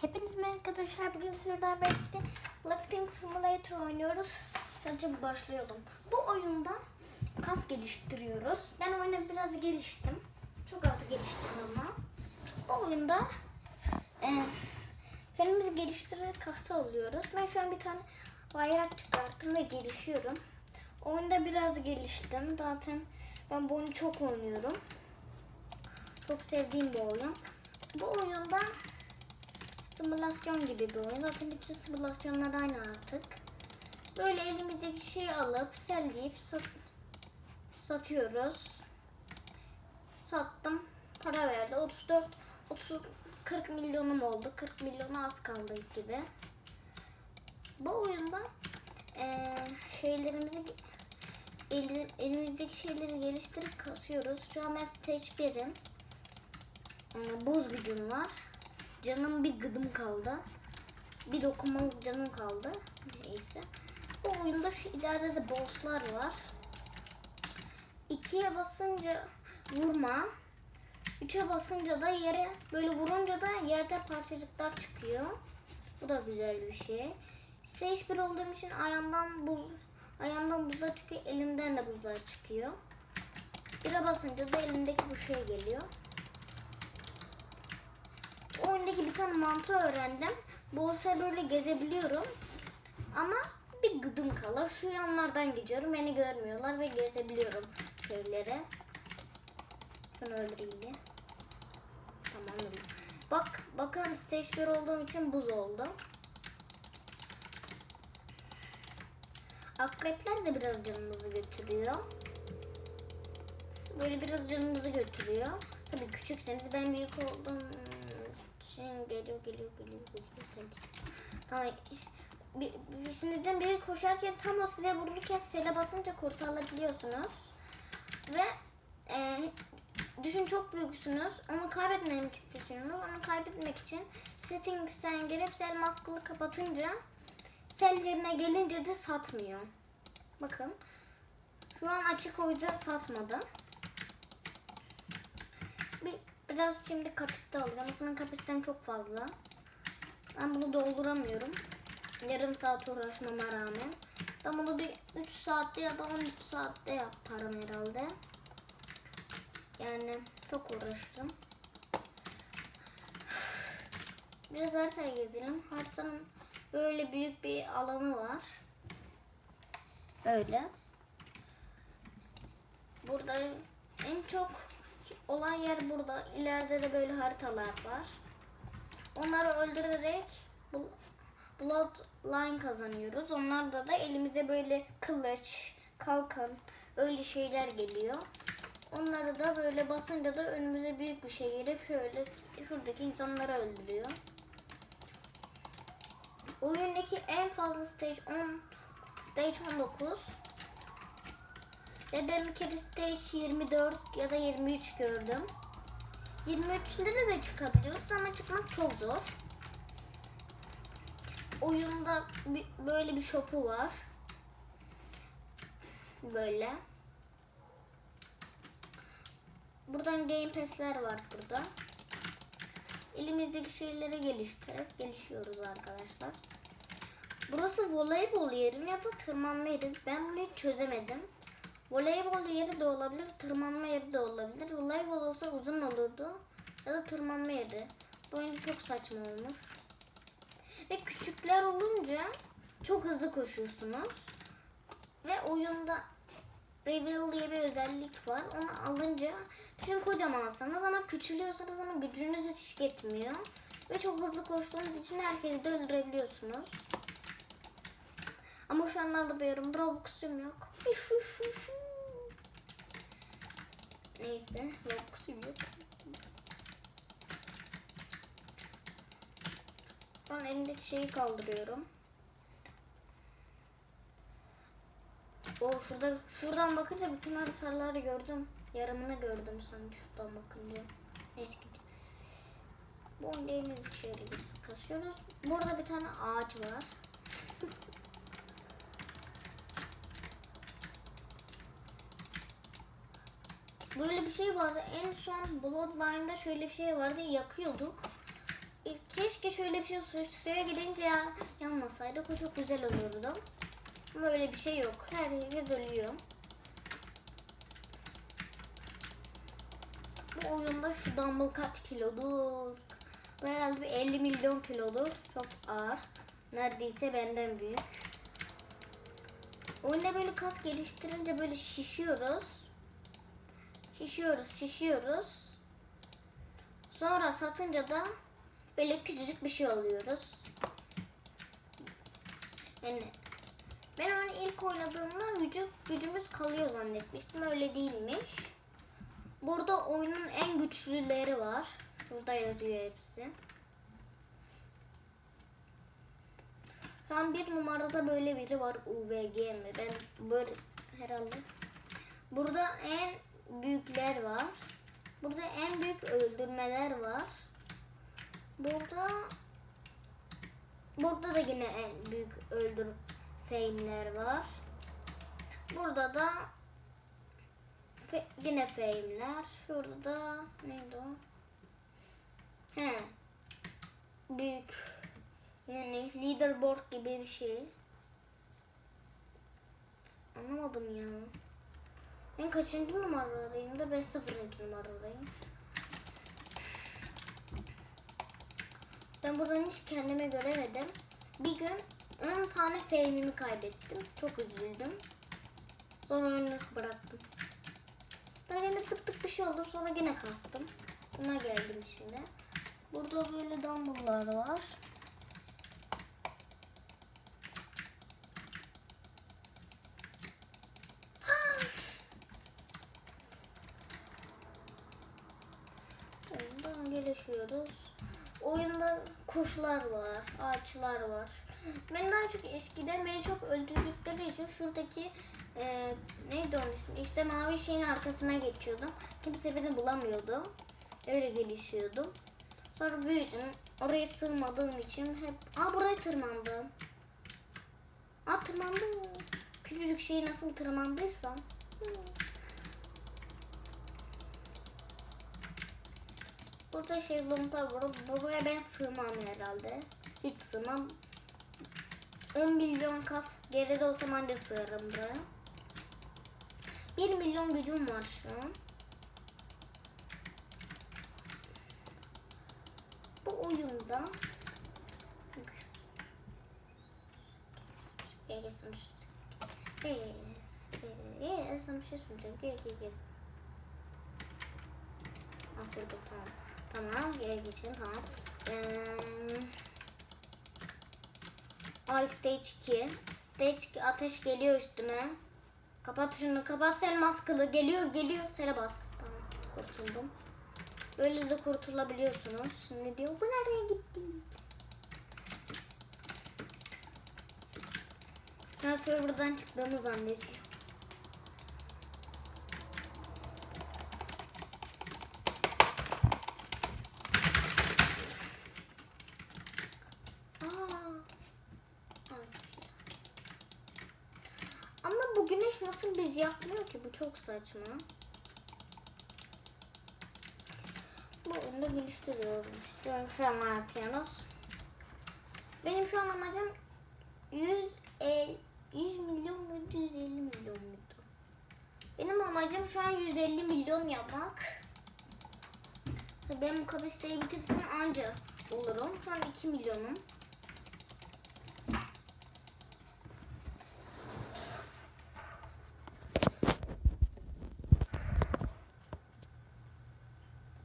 Hepiniz merhaba arkadaşlar. Bugün sizlerle birlikte Lifting Simulator oynuyoruz. Önce başlayalım. Bu oyunda kas geliştiriyoruz. Ben oyuna biraz geliştim. Çok az geliştim ama. Bu oyunda e, kendimizi geliştirerek kasta oluyoruz. Ben şu an bir tane bayrak çıkarttım ve gelişiyorum. Oyunda biraz geliştim. Zaten ben bu oyunu çok oynuyorum. Çok sevdiğim bir oyun. Bu oyunda simülasyon gibi bir oyun. Zaten bütün simülasyonlar aynı artık. Böyle elimizdeki şeyi alıp selleyip sat, satıyoruz. Sattım. Para verdi. 34 30 40 milyonum oldu. 40 milyona az kaldı gibi. Bu oyunda eee, şeylerimizi el- elimizdeki şeyleri geliştirip kasıyoruz. Şu an ben stage 1'im. Ee, buz gücüm var. Canım bir gıdım kaldı. Bir dokunmalık canım kaldı. Neyse. Bu oyunda şu ileride de bosslar var. İkiye basınca vurma. Üçe basınca da yere böyle vurunca da yerde parçacıklar çıkıyor. Bu da güzel bir şey. Stage 1 olduğum için ayağımdan buz ayağımdan buzlar çıkıyor, elimden de buzlar çıkıyor. Bire basınca da elimdeki bu şey geliyor. O oyundaki bir tane mantı öğrendim. Bolsa böyle gezebiliyorum. Ama bir gıdım kala şu yanlardan gidiyorum. Beni görmüyorlar ve gezebiliyorum şeyleri. Şunu öldüreyim bir. Tamam öldüm. Bak bakın stage 1 olduğum için buz oldu. Akrepler de biraz canımızı götürüyor. Böyle biraz canımızı götürüyor. Tabii küçükseniz ben büyük oldum. Geliyor geliyor geliyor geliyor. Sen Tamam. Bir, birinizden biri koşarken tam o size vururken sele basınca kurtarabiliyorsunuz. Ve e, düşün çok büyüksünüz. Onu kaybetmemek istiyorsunuz. Onu kaybetmek için settings'ten girip sel maskılı kapatınca sel yerine gelince de satmıyor. Bakın. Şu an açık o yüzden satmadı. Bir, biraz şimdi kapasite alacağım. Aslında kapasitem çok fazla. Ben bunu dolduramıyorum. Yarım saat uğraşmama rağmen. Ben bunu bir 3 saatte ya da 13 saatte yaparım herhalde. Yani çok uğraştım. Biraz haritaya gezelim. Haritanın böyle büyük bir alanı var. Böyle. Burada en çok olan yer burada. İleride de böyle haritalar var. Onları öldürerek Bloodline kazanıyoruz. Onlarda da elimize böyle kılıç, kalkan öyle şeyler geliyor. Onları da böyle basınca da önümüze büyük bir şey gelip şöyle şuradaki insanları öldürüyor. Oyundaki en fazla stage 10 stage 19 ben bir kere stage 24 ya da 23 gördüm. 23'lere de çıkabiliyoruz ama çıkmak çok zor. Oyunda böyle bir shop'u var. Böyle. Buradan game pass'ler var burada. Elimizdeki şeyleri geliştirip gelişiyoruz arkadaşlar. Burası voleybol yeri ya da tırmanma yeri. Ben bunu hiç çözemedim. Voleybol yeri de olabilir, tırmanma yeri de olabilir. Voleybol olsa uzun olurdu. Ya da tırmanma yeri. Bu oyun çok saçma olmuş. Ve küçükler olunca çok hızlı koşuyorsunuz. Ve oyunda Reveal diye bir özellik var. Onu alınca düşün kocamansanız ama küçülüyorsanız ama gücünüz hiç yetmiyor. Ve çok hızlı koştuğunuz için herkesi de öldürebiliyorsunuz. Ama şu an alamıyorum. Robux'um yok. Neyse. Robux'um yok. Ben elimdeki şeyi kaldırıyorum. O şurada şuradan bakınca bütün haritaları gördüm. Yarımını gördüm sanki şuradan bakınca. Neyse gideyim. Bu oyunda elimizdeki şeyleri biz kasıyoruz. Burada bir tane ağaç var. Böyle bir şey vardı. En son Bloodline'da şöyle bir şey vardı. Yakıyorduk. İlk Keşke şöyle bir şey su- suya gidince ya, yanmasaydı. O çok güzel olurdu. Ama öyle bir şey yok. Herkes ölüyor. Bu oyunda şu dumbbell kaç kilodur? Bu herhalde bir 50 milyon kilodur. Çok ağır. Neredeyse benden büyük. Oyunda böyle kas geliştirince böyle şişiyoruz. Şişiyoruz, şişiyoruz. Sonra satınca da böyle küçücük bir şey oluyoruz. Yani ben oyunu ilk oynadığımda vücut gücümüz kalıyor zannetmiştim. Öyle değilmiş. Burada oyunun en güçlüleri var. Burada yazıyor hepsi. Tam bir numarada böyle biri var UVG mi? Ben böyle herhalde. Burada en büyükler var. Burada en büyük öldürmeler var. Burada Burada da yine en büyük öldür fame'ler var. Burada da fe, yine fame'ler. Şurada da neydi o? He. Büyük yani leaderboard gibi bir şey. Anlamadım ya. Ben kaçıncı numaradayım da ben sıfırıncı numaradayım. Ben buradan hiç kendime göremedim. Bir gün 10 tane fame'imi kaybettim. Çok üzüldüm. Sonra oyunu bıraktım. Ben yine tık tık bir şey oldu. Sonra yine kastım. Buna geldim şimdi. Burada böyle dumbbell'lar var. Gelişiyoruz. Oyunda kuşlar var, ağaçlar var. Ben daha çok eskiden beni çok öldürdükleri için şuradaki e, neydi onun ismi? İşte mavi şeyin arkasına geçiyordum. Kimse beni bulamıyordu. Öyle gelişiyordum. Sonra büyüdüm. Oraya sığmadığım için hep... Aa buraya tırmandım. Aa tırmandım. Küçücük şeyi nasıl tırmandıysam. Hmm. Burada şezlonglar var. Buraya ben sığmam herhalde. Hiç sığmam. 10 milyon kat geride olsam anca sığarım buraya. 1 milyon gücüm var şu an. Bu oyunda Gel gel Gel gel gel. Gel şey. Gel gel gel. Tamam. Geri geçelim tamam. Ee, ay stage 2. Stage 2 ateş geliyor üstüme. Kapat şunu kapat sen maskılı. Geliyor geliyor. Sele bas. Tamam kurtuldum. Böyle de kurtulabiliyorsunuz. Şimdi diyor bu nereye gitti? Ben serverdan çıktığımı zannediyor. Aa. Ay. Ama bu güneş yakmıyor ki? Bu çok saçma. Bu oyunu geliştiriyorum. İstiyorum şu an yapıyorsunuz? Benim şu an amacım 100, el, 100 milyon muydu? 150 milyon muydu? Benim amacım şu an 150 milyon yapmak. Ben bu kapasiteyi bitirsem anca olurum. Şu an 2 milyonum.